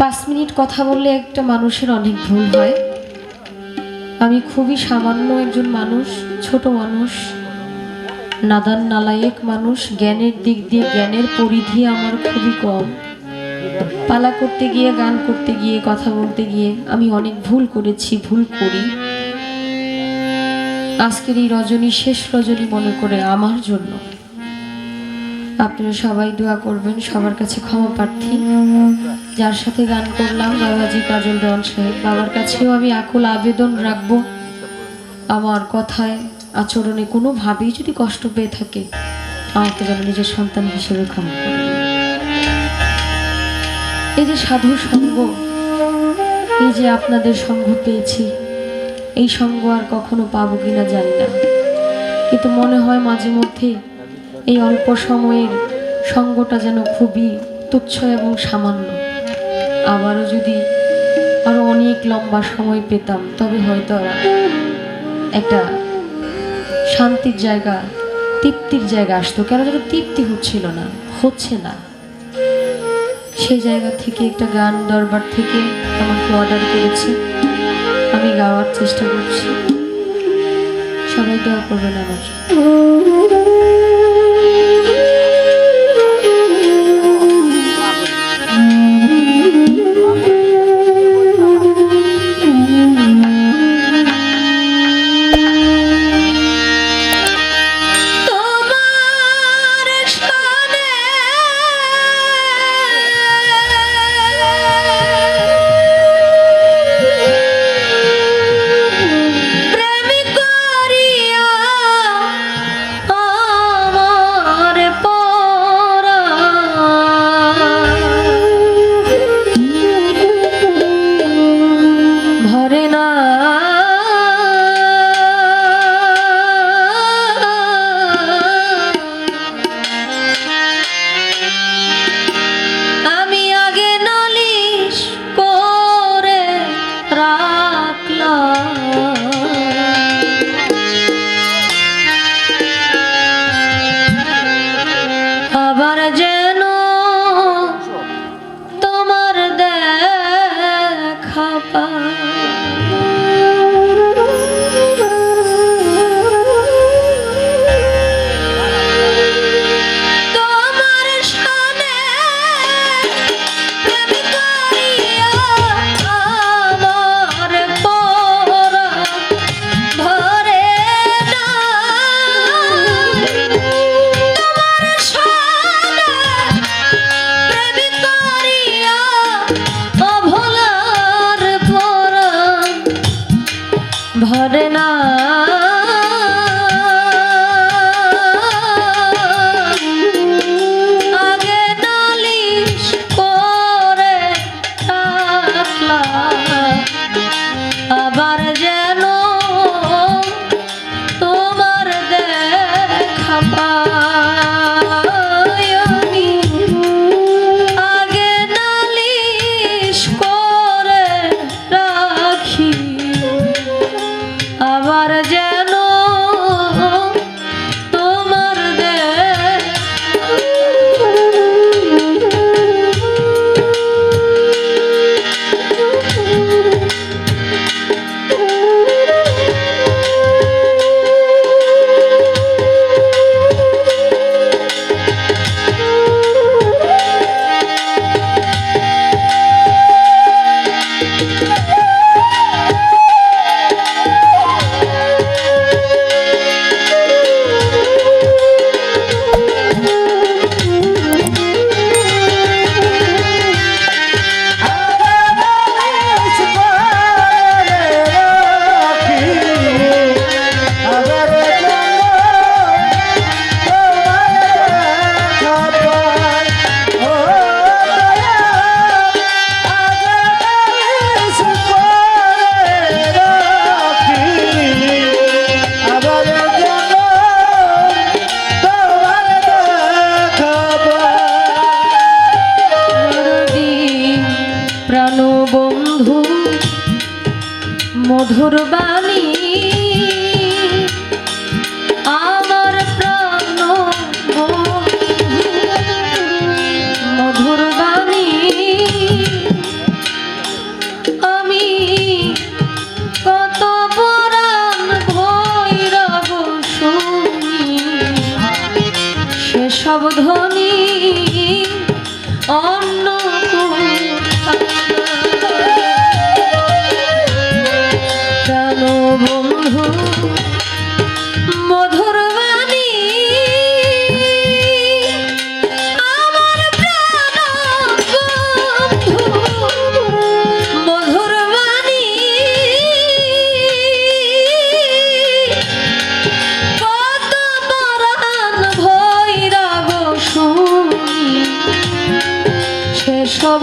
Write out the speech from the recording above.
পাঁচ মিনিট কথা বললে একটা মানুষের অনেক ভুল হয়। আমি খুবই সামান্য একজন মানুষ, ছোট মানুষ, নাদান নালায়েক মানুষ, জ্ঞানের দিক দিয়ে জ্ঞানের পরিধি আমার খুবই কম। পালা করতে গিয়ে, গান করতে গিয়ে, কথা বলতে গিয়ে আমি অনেক ভুল করেছি, ভুল করি। আজকের এই রজনী শেষ রজনী মনে করে আমার জন্য। আপনারা সবাই দোয়া করবেন, সবার কাছে ক্ষমা প্রার্থী। যার সাথে গান করলাম, বাবাজি কাজল দেওয়ান সাহেব, বাবার কাছেও আমি আকুল আবেদন রাখব। আমার কথায়, আচরণে কোনোভাবেই যদি কষ্ট পেয়ে থাকে, আমাকে যেন নিজের সন্তান হিসেবে ক্ষমা এই যে সাধু সঙ্গ, এই যে আপনাদের সঙ্গ পেয়েছি, এই সঙ্গ আর কখনো পাবো কিনা জানি না। কিন্তু মনে হয় মাঝে মধ্যে এই অল্প সময়ের সঙ্গটা যেন খুবই তুচ্ছ এবং সামান্য। আবারও যদি আরও অনেক লম্বা সময় পেতাম, তবে হয়তো একটা শান্তির জায়গা, তৃপ্তির জায়গা আসতো। কেন যেন তৃপ্তি হচ্ছিল না, হচ্ছে না। সেই জায়গা থেকে একটা গান দরবার থেকে আমাকে অর্ডার করেছে। আমি গাওয়ার চেষ্টা করছি। সবাই দোয়া করবেন আমার ধনী অন্য সেসব